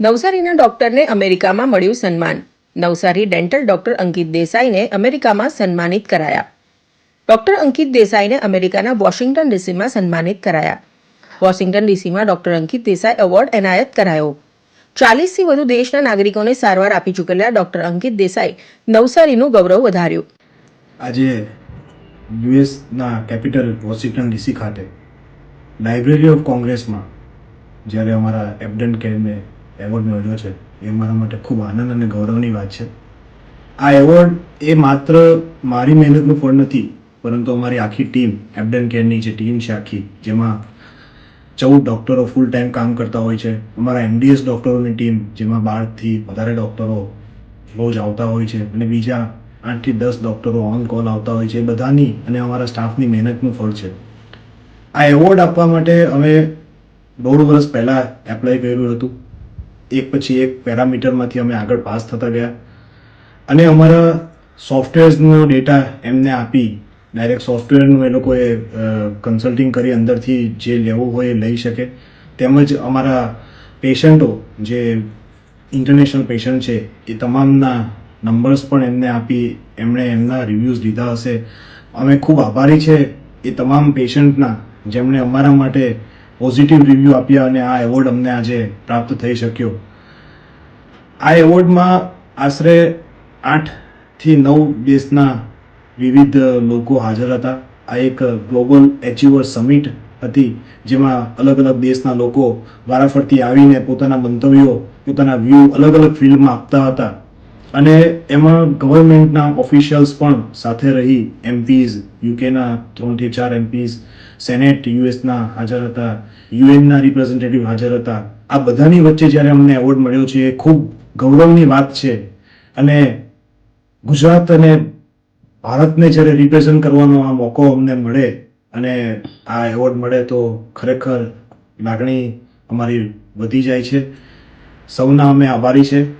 નવસારીના ડોક્ટરને અમેરિકામાં મળ્યું સન્માન. નવસારી ડેન્ટલ ડોક્ટર અંકિત દેસાઈને અમેરિકામાં સન્માનિત કરાયા. ડોક્ટર અંકિત દેસાઈને અમેરિકાના વોશિંગ્ટન ડીસીમાં સન્માનિત કરાયા. વોશિંગ્ટન ડીસીમાં ડોક્ટર અંકિત દેસાઈ એવોર્ડ એનાયત કરાયો. ચાલીસથી વધુ દેશના નાગરિકોને સારવાર આપી ચૂકેલા ડોક્ટર અંકિત દેસાઈ નવસારીનું ગૌરવ વધાર્યું. આજે યુએસના કેપિટલ વોશિંગ્ટન ડીસી ખાતે લાઇબ્રેરી ઓફ કોંગ્રેસમાં જ્યારે અમારા એબડન કેરને એવોર્ડ મેળવ્યો છે, એ મારા માટે ખૂબ આનંદ અને ગૌરવની વાત છે. આ એવોર્ડ એ માત્ર મારી મહેનતનું ફળ નથી, પરંતુ અમારી આખી ટીમ, એબડન કેરની જે ટીમ છે આખી, જેમાં ચૌદ ડૉક્ટરો ફૂલ ટાઈમ કામ કરતા હોય છે, અમારા એમડીએસ ડૉક્ટરોની ટીમ, જેમાં બારથી વધારે ડૉક્ટરો રોજ આવતા હોય છે, અને બીજા આઠથી દસ ડૉક્ટરો ઓન કોલ આવતા હોય છે. બધાની અને અમારા સ્ટાફની મહેનતનું ફળ છે. આ એવોર્ડ આપવા માટે અમે દોઢ વર્ષ પહેલાં એપ્લાય કર્યું હતું. એક પછી એક પેરામીટરમાંથી અમે આગળ પાસ થતા ગયા. અને અમારા સોફ્ટવેર્સનો ડેટા એમને આપી. ડાયરેક્ટ સોફ્ટવેરનું એ લોકોએ કન્સલ્ટિંગ કરી અંદરથી જે લેવું હોય એ લઈ શકે. તેમજ અમારા પેશન્ટો જે ઇન્ટરનેશનલ પેશન્ટ છે, એ તમામના નંબર્સ પણ એમને આપી, એમણે એમના રિવ્યૂઝ લીધા હશે. અમે ખૂબ આભારી છે એ તમામ પેશન્ટના જેમણે અમારા માટે પોઝિટિવ રિવ્યૂ આપ્યા અને આ એવોર્ડ અમને આજે પ્રાપ્ત થઈ શક્યો. આ એવોર્ડમાં આશરે આઠથી નવ દેશના વિવિધ લોકો હાજર હતા. આ એક ગ્લોબલ એચિવર સમિટ હતી, જેમાં અલગ અલગ દેશના લોકો વારાફરતી આવીને પોતાના મંતવ્યો, પોતાના વ્યૂ અલગ અલગ ફિલ્ડમાં આપતા હતા. અને એમાં ગવર્મેન્ટના ઓફિશિયલ્સ પણ સાથે રહી. એમપીઝ યુકેના ત્રણથી ચાર એમપીઝ સેનેટ યુએસના હાજર હતા યુએનના રિપ્રેઝેન્ટેટિવ હાજર હતા. આ બધાની વચ્ચે જ્યારે અમને એવોર્ડ મળ્યો છે, એ ખૂબ ગૌરવની વાત છે. અને ગુજરાત અને ભારતને જ્યારે રિપ્રેઝન્ટ કરવાનો આ મોકો અમને મળે અને આ એવોર્ડ મળે તો ખરેખર લાગણી અમારી વધી જાય છે. સૌના અમે આભારી છે.